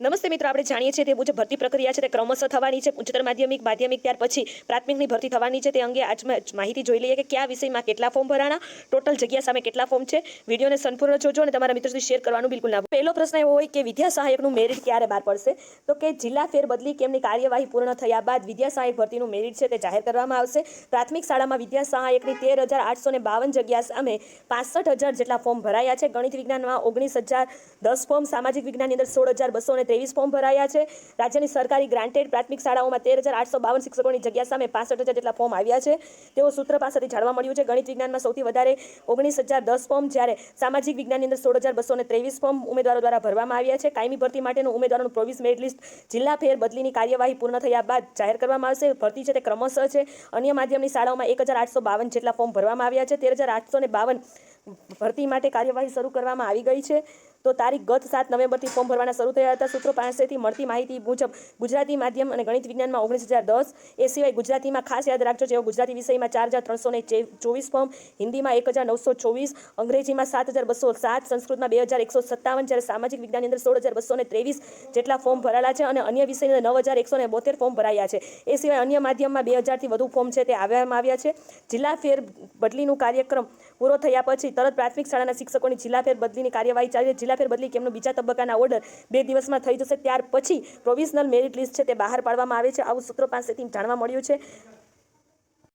નમસ્તે મિત્રો, આપણે જાણીએ છીએ તે મુજબ ભરતી પ્રક્રિયા છે તે ક્રમશઃ થવાની છે. ઉચ્ચતર માધ્યમિક માધ્યમિક ત્યાર પછી પ્રાથમિકની ભરતી થવાની છે. તે અંગે આજમાં માહિતી જોઈ લઈએ કે કયા વિષયમાં કેટલા ફોર્મ ભરાણા, ટોટલ જગ્યા સામે કેટલા ફોર્મ છે. વિડીયોને સંપૂર્ણ જોજો અને તમારા મિત્રો શેર કરવાનું બિલકુલ ના પહેલો પ્રશ્ન એવો હોય કે વિદ્યા સહાયકનું મેરિટ ક્યારે બહાર પડશે? તો કે જિલ્લા ફેરબદલી કેમની કાર્યવાહી પૂર્ણ થયા બાદ વિદ્યા સહાયક ભરતીનું મેરિટ છે તે જાહેર કરવામાં આવશે? પ્રાથમિક શાળામાં વિદ્યા સહાયકની તેર હજાર આઠસો ને બાવન જગ્યા સામે પાસઠ હજાર જેટલા ફોર્મ ભરાયા છે. ગણિત વિજ્ઞાનમાં ઓગણીસ હજાર દસ ફોર્મ, સામાજિક વિજ્ઞાનની અંદર સોળ હજાર બસો ને ત્રેવીસ ફોર્મ ભરાયા છે. રાજ્યની સરકારી ગ્રાન્ટેડ પ્રાથમિક શાળાઓમાં તેર હજાર આઠસો બાવન શિક્ષકોની જગ્યા સામે પાસઠ હજાર જેટલા ફોર્મ આવ્યા છે. તેઓ સૂત્ર પાસેથી જાણવા મળ્યું છે, ગણિત વિજ્ઞાનમાં સૌથી વધારે ઓગણીસ હજાર દસ ફોર્મ જ્યારે સામાજિક વિજ્ઞાનની અંદર સોળ હજાર બસો ત્રેવીસ ફોર્મ ઉમેદવારો દ્વારા ભરવામાં આવ્યા છે. કાયમી ભરતી માટેનું ઉમેદવારોનું પ્રોવિસ મેરિટ લિસ્ટ જિલ્લા ફેર બદલીની કાર્યવાહી પૂર્ણ થયા બાદ જાહેર કરવામાં આવશે. ભરતી છે તે ક્રમશઃ છે. અન્ય માધ્યમની શાળાઓમાં એક હજાર આઠસો બાવન જેટલા ફોર્મ ભરવામાં આવ્યા છે. તેર હજાર આઠસો ને બાવન ભરતી માટે કાર્યવાહી શરૂ કરવામાં આવી ગઈ છે. તો તારીખ ગત સાત નવેમ્બરથી ફોર્મ ભરવાના શરૂ થયા હતા. સૂત્રો પાસેથી મળતી માહિતી મુજબ ગુજરાતી માધ્યમ અને ગણિત વિજ્ઞાનમાં ઓગણીસ હજાર દસ. એ સિવાય ગુજરાતીમાં ખાસ યાદ રાખજો જેઓ ગુજરાતી વિષયમાં ચાર હજાર ત્રણસો ને ચોવીસ ફોર્મ, હિન્દીમાં એક હજાર નવસો ચોવીસ, અંગ્રેજીમાં સાત હજાર બસો સાત, સંસ્કૃતમાં બે હજાર એકસો સત્તાવન, જ્યારે સામાજિક વિજ્ઞાનની અંદર સોળ હજાર બસો ને ત્રેવીસ જેટલા ફોર્મ ભરાયેલા છે અને અન્ય વિષયની અંદર નવ હજાર એકસો ને બોતેર ફોર્મ ભરાયા છે. એ સિવાય અન્ય માધ્યમમાં બે હજારથી વધુ ફોર્મ છે તે આવવામાં આવ્યા છે. જિલ્લા ફેર બદલીનું કાર્યક્રમ પૂરો થયા પછી તરત પ્રાથમિક શાળાના શિક્ષકોની જિલ્લા ફેર બદલીની કાર્યવાહી ચાલી. જિલ્લા ફેર બદલી કેમનો બીજા તબક્કાના ઓર્ડર બે દિવસમાં થઈ જશે. ત્યાર પછી પ્રોવિઝનલ મેરિટ લિસ્ટ છે તે બહાર પાડવામાં આવે છે. આવું સૂત્રો પાસેથી જાણવા મળ્યું છે.